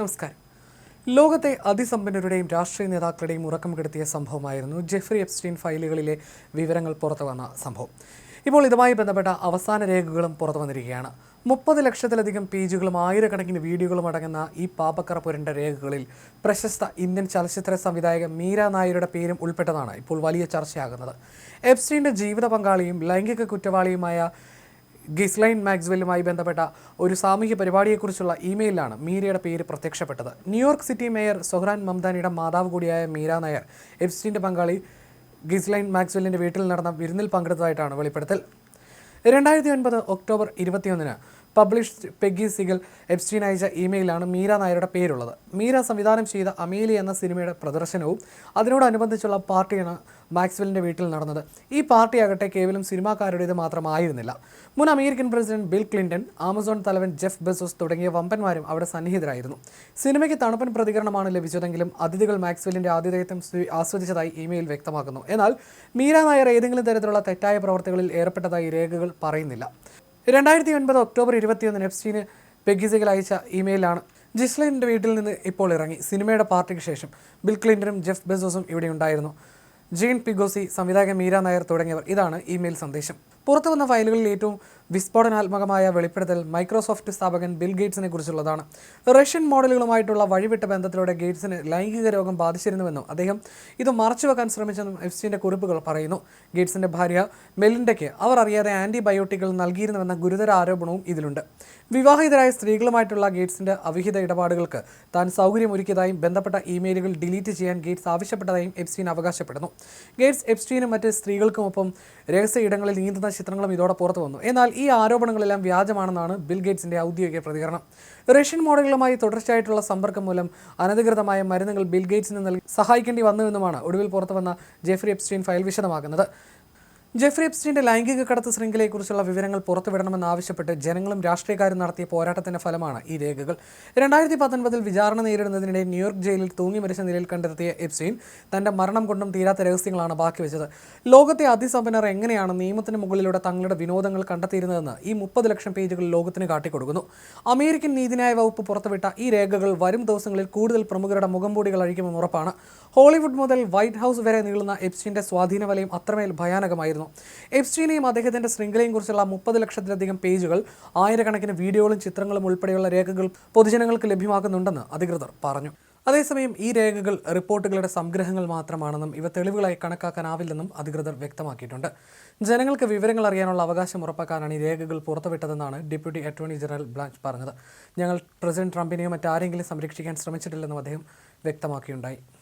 നമസ്കാരം. ലോകത്തെ അതിസമ്പന്നരുടെയും രാഷ്ട്രീയ നേതാക്കളുടെയും ഉറക്കം കെടുത്തിയ സംഭവമായിരുന്നു ജെഫ്രി എപ്സ്റ്റീൻ ഫയലുകളിലെ വിവരങ്ങൾ പുറത്തു വന്ന സംഭവം. ഇപ്പോൾ ഇതുമായി ബന്ധപ്പെട്ട അവസാന രേഖകളും പുറത്തു വന്നിരിക്കുകയാണ്. മുപ്പത് ലക്ഷത്തിലധികം പേജുകളും ആയിരക്കണക്കിന് വീഡിയോകളും അടങ്ങുന്ന ഈ പാപക്കറ പുരണ്ട രേഖകളിൽ പ്രശസ്ത ഇന്ത്യൻ ചലച്ചിത്ര സംവിധായകൻ മീര നായരുടെ പേരും ഉൾപ്പെട്ടതാണ് ഇപ്പോൾ വലിയ ചർച്ചയാകുന്നത്. എപ്സ്റ്റീന്റെ ജീവിത പങ്കാളിയും ലൈംഗിക കുറ്റവാളിയുമായ ഗിസ്ലൈൻ മാക്സ്വെല്ലുമായി ബന്ധപ്പെട്ട ഒരു സാമൂഹ്യ പരിപാടിയെക്കുറിച്ചുള്ള ഇമെയിലാണ് മീരയുടെ പേര് പ്രത്യക്ഷപ്പെട്ടത്. New York city mayor Zohran മംദാനിയുടെ മാതാവ് കൂടിയായ മീര നായർ എഫ്സ്റ്റിന്റെ പങ്കാളി ഗിസ്ലൈൻ മാക്സ്വെല്ലിന്റെ വീട്ടിൽ നടന്ന വിരുന്നിൽ പങ്കെടുത്തതായിട്ടാണ് വെളിപ്പെടുത്തൽ. രണ്ടായിരത്തി ഒൻപത് ഒക്ടോബർ ഇരുപത്തിയൊന്നിന് പബ്ലിഷ്ഡ് പെഗ്ഗി സിഗൽ എപ്സ്റ്റീൻ അയച്ച ഇമെയിലാണ് മീര നായരുടെ പേരുള്ളത്. മീര സംവിധാനം ചെയ്ത അമേലി എന്ന സിനിമയുടെ പ്രദർശനവും അതിനോടനുബന്ധിച്ചുള്ള പാർട്ടിയാണ് മാക്സ്വെല്ലിന്റെ വീട്ടിൽ നടന്നത്. ഈ പാർട്ടിയാകട്ടെ കേവലം സിനിമാക്കാരുടേത് മാത്രമായിരുന്നില്ല. മുൻ American president Bill Clinton Amazon തലവൻ ജെഫ് ബെസോസ് തുടങ്ങിയ വമ്പന്മാരും അവിടെ സന്നിഹിതരായിരുന്നു. സിനിമയ്ക്ക് തണുപ്പൻ പ്രതികരണമാണ് ലഭിച്ചതെങ്കിലും അതിഥികൾ മാക്സ്വെല്ലിന്റെ ആതിഥേയത്വം ആസ്വദിച്ചതായി ഇമെയിൽ വ്യക്തമാക്കുന്നു. എന്നാൽ മീര നായർ ഏതെങ്കിലും തരത്തിലുള്ള തെറ്റായ പ്രവർത്തികളിൽ ഏർപ്പെട്ടതായി രേഖകൾ പറയുന്നില്ല. രണ്ടായിരത്തി ഒൻപത് ഒക്ടോബർ ഇരുപത്തിയൊന്നിന് എഫ്സ്റ്റീന് പെഗിസികൾ അയച്ച ഇമെയിലാണ് ജിസ്ലൈന്റെ വീട്ടിൽ നിന്ന് ഇപ്പോൾ ഇറങ്ങി സിനിമയുടെ പാർട്ടിക്ക് ശേഷം ബിൽ ക്ലിന്റനും ജെഫ് ബെസോസും ഇവിടെ ഉണ്ടായിരുന്നു. ജീൻ പിഗോസി സംവിധായകൻ മീര നായർ തുടങ്ങിയവർ. ഇതാണ് ഇമെയിൽ സന്ദേശം. പുറത്തു വന്ന ഫയലുകളിൽ ഏറ്റവും വിസ്ഫോടനാത്മകമായ വെളിപ്പെടുത്തൽ മൈക്രോസോഫ്റ്റ് സ്ഥാപകൻ ബിൽ ഗേറ്റ്സിനെ കുറിച്ചുള്ളതാണ്. റഷ്യൻ മോഡലുകളുമായിട്ടുള്ള വഴിവിട്ട ബന്ധത്തിലൂടെ ഗേറ്റ്സിന് ലൈംഗിക രോഗം ബാധിച്ചിരുന്നുവെന്നും അദ്ദേഹം ഇത് മറച്ചുവെക്കാൻ ശ്രമിച്ചെന്നും എഫ്സ്റ്റീന്റെ കുറിപ്പുകൾ പറയുന്നു. ഗേറ്റ്സിന്റെ ഭാര്യ മെലിൻഡയ്ക്ക് അവർ അറിയാതെ ആന്റിബയോട്ടിക്കുകൾ നൽകിയിരുന്നുവെന്ന ഗുരുതര ആരോപണവും ഇതിലുണ്ട്. വിവാഹിതരായ സ്ത്രീകളുമായിട്ടുള്ള ഗേറ്റ്സിന്റെ അവിഹിത ഇടപാടുകൾക്ക് താൻ സൗകര്യമൊരുക്കിയതായും ബന്ധപ്പെട്ട ഇമെയിലുകൾ ഡിലീറ്റ് ചെയ്യാൻ ഗേറ്റ്സ് ആവശ്യപ്പെട്ടതായും എപ്സ്റ്റീൻ അവകാശപ്പെടുന്നു. ഗേറ്റ്സ് എഫ്സ്റ്റീനും മറ്റ് സ്ത്രീകൾക്കുമൊപ്പം രഹസ്യ ഇടങ്ങളിൽ നീന്തുന്ന ചിത്രങ്ങളും ഇതോടെ പുറത്തു വന്നു. എന്നാൽ ഈ ആരോപണങ്ങളെല്ലാം വ്യാജമാണെന്നാണ് ബിൽ ഗേറ്റ്സിന്റെ ഔദ്യോഗിക പ്രതികരണം. റഷ്യൻ മോഡലുകളുമായി തുടർച്ചയായിട്ടുള്ള സമ്പർക്കം മൂലം അനധികൃതമായ മരുന്നുകൾ ബിൽ ഗേറ്റ്സിന് നൽകി സഹായിക്കേണ്ടി വന്നുവെന്നുമാണ് ഒടുവിൽ പുറത്തു വന്ന ജെഫ്രി എപ്സ്റ്റീൻ ഫയൽ വിശദമാക്കുന്നത്. ജെഫ്രി എപ്സ്റ്റീന്റെ ലൈംഗിക കടത്ത് ശൃംഖലയെക്കുറിച്ചുള്ള വിവരങ്ങൾ പുറത്തുവിടണമെന്നാവശ്യപ്പെട്ട് ജനങ്ങളും രാഷ്ട്രീയക്കാരും നടത്തിയ പോരാട്ടത്തിന്റെ ഫലമാണ് ഈ രേഖകൾ. രണ്ടായിരത്തി പത്തൊൻപതിൽ വിചാരണ നേരിടുന്നതിനിടെ ന്യൂയോർക്ക് ജയിലിൽ തൂങ്ങി മരിച്ച നിലയിൽ കണ്ടെത്തിയ എപ്സ്റ്റീൻ തന്റെ മരണം കൊണ്ടും തീരാത്ത രഹസ്യങ്ങളാണ് ബാക്കി വെച്ചത്. ലോകത്തെ അതിസമ്പന്നർ എങ്ങനെയാണ് നിയമത്തിന് മുകളിലൂടെ തങ്ങളുടെ വിനോദങ്ങൾ കണ്ടെത്തിയിരുന്നതെന്ന് ഈ മുപ്പത് ലക്ഷം പേജുകൾ ലോകത്തിന് കാട്ടിക്കൊടുക്കുന്നു. അമേരിക്കൻ നീതിന്യായ വകുപ്പ് പുറത്തുവിട്ട ഈ രേഖകൾ വരും ദിവസങ്ങളിൽ കൂടുതൽ പ്രമുഖരുടെ മുഖംമൂടികൾ അഴിക്കുമെന്ന് ഉറപ്പാണ്. ഹോളിവുഡ് മുതൽ വൈറ്റ് ഹൗസ് വരെ നീളുന്ന എപ്സ്റ്റീന്റെ സ്വാധീന വലയം അത്രമേൽ ഭയാനകമായിരുന്നു. എപ്സ്റ്റീനെയും അദ്ദേഹത്തിന്റെ ശൃംഖലയും കുറിച്ചുള്ള മുപ്പത് ലക്ഷത്തിലധികം പേജുകൾ ആയിരക്കണക്കിന് വീഡിയോകളും ചിത്രങ്ങളും ഉൾപ്പെടെയുള്ള രേഖകൾ പൊതുജനങ്ങൾക്ക് ലഭ്യമാക്കുന്നുണ്ടെന്ന് അധികൃതർ പറഞ്ഞു. അതേസമയം ഈ രേഖകൾ റിപ്പോർട്ടുകളുടെ സംഗ്രഹങ്ങൾ മാത്രമാണെന്നും ഇവ തെളിവുകളായി കണക്കാക്കാനാവില്ലെന്നും അധികൃതർ വ്യക്തമാക്കിയിട്ടുണ്ട്. ജനങ്ങൾക്ക് വിവരങ്ങൾ അറിയാനുള്ള അവകാശം ഉറപ്പാക്കാനാണ് ഈ രേഖകൾ പുറത്തുവിട്ടതെന്നാണ് ഡെപ്യൂട്ടി അറ്റോർണി ജനറൽ ബ്ലാഞ്ച് പറഞ്ഞത്. ഞങ്ങൾ പ്രസിഡന്റ് ട്രംപിനെയോ മറ്റാരെങ്കിലും സംരക്ഷിക്കാൻ ശ്രമിച്ചിട്ടില്ലെന്നും അദ്ദേഹം വ്യക്തമാക്കിയുണ്ടായി.